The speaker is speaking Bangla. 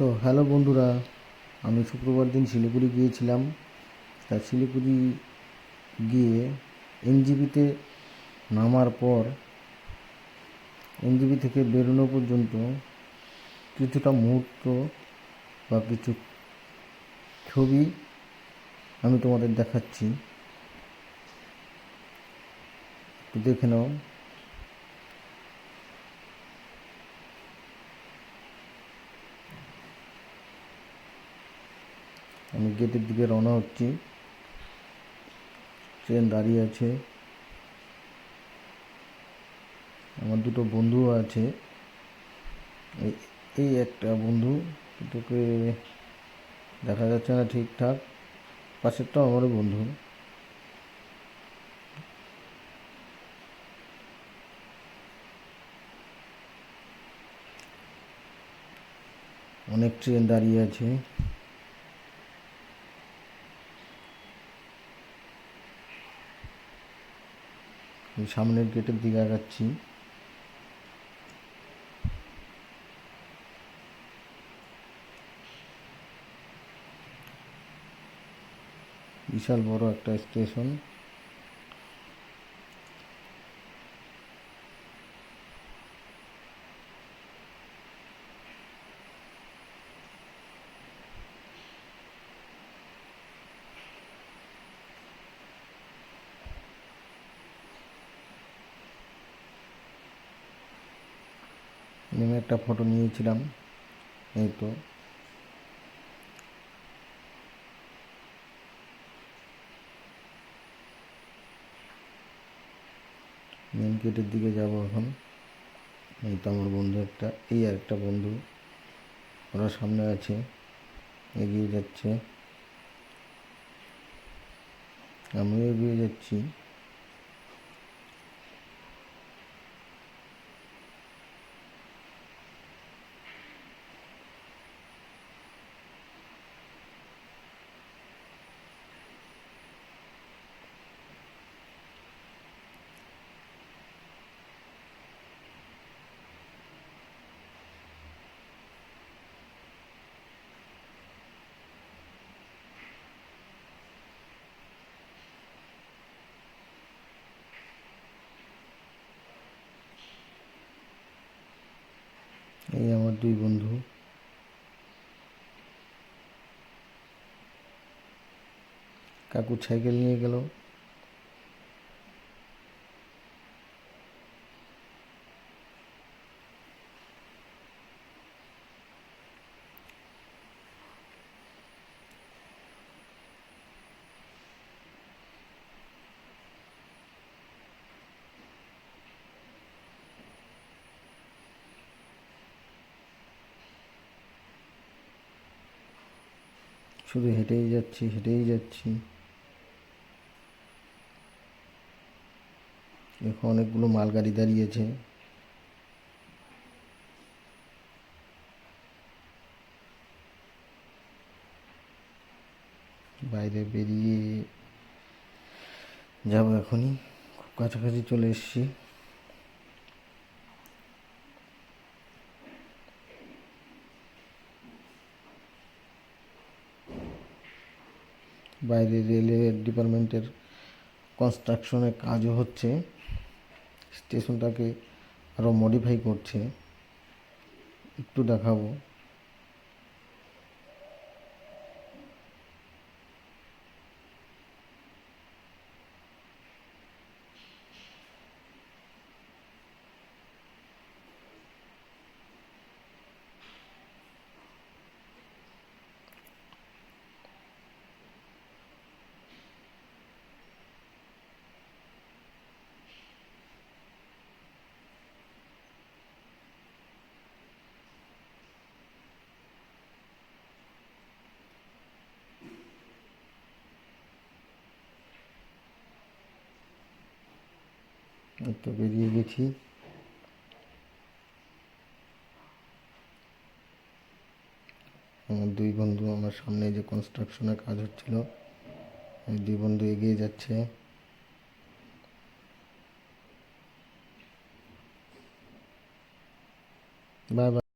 সো হ্যালো বন্ধুরা, আমি শুক্রবার দিন শিলিগুড়ি গিয়েছিলাম। তা শিলিগুড়ি গিয়ে এনজিপিতে নামার পর এনজিপি থেকে বেরোনো পর্যন্ত কিছুটা মুহূর্ত বা কিছু ছবি আমি তোমাদের দেখাচ্ছি। একটু দেখে নাও। আমি গেটের দিকে রওনা হচ্ছি। ট্রেন দাঁড়িয়ে আছে। আমার দুটো বন্ধুও আছে। এই একটা বন্ধু দুটোকে দেখা যাচ্ছে না ঠিকঠাক। পাশেরটাও আমারও বন্ধু। অনেক ট্রেন দাঁড়িয়ে আছে। আমি সামনের গেটের দিকে আগাচ্ছি। বিশাল বড় একটা স্টেশন। নেমে একটা ফটো নিয়েছিলাম। এই তো। মেন গেটের দিকে যাব এখন। এই তো আমার বন্ধু একটা, এই আর একটা বন্ধু। ওরা সামনে আছে, এগিয়ে যাচ্ছে। আমিও এগিয়ে যাচ্ছি। এই আমার দুই বন্ধু। কাকু সাইকেল নিয়ে গেল। শুধু হেঁটেই যাচ্ছি হেঁটেই যাচ্ছি। এখন অনেকগুলো মালগাড়ি দাঁড়িয়েছে। বাইরে বেরিয়ে যাব এখনই। খুব কাছাকাছি চলে এসেছি। বাইরে রেলওয়ে ডিপার্টমেন্টের কনস্ট্রাকশনের কাজও হচ্ছে। স্টেশনটাকে আরও মডিফাই করছে। একটু দেখাবো। তো বেরিয়ে গেছি। আমার দুই বন্ধু আমার সামনে যে কনস্ট্রাকশনের কাজ হচ্ছিল দুই বন্ধু এগিয়ে যাচ্ছে। Bye bye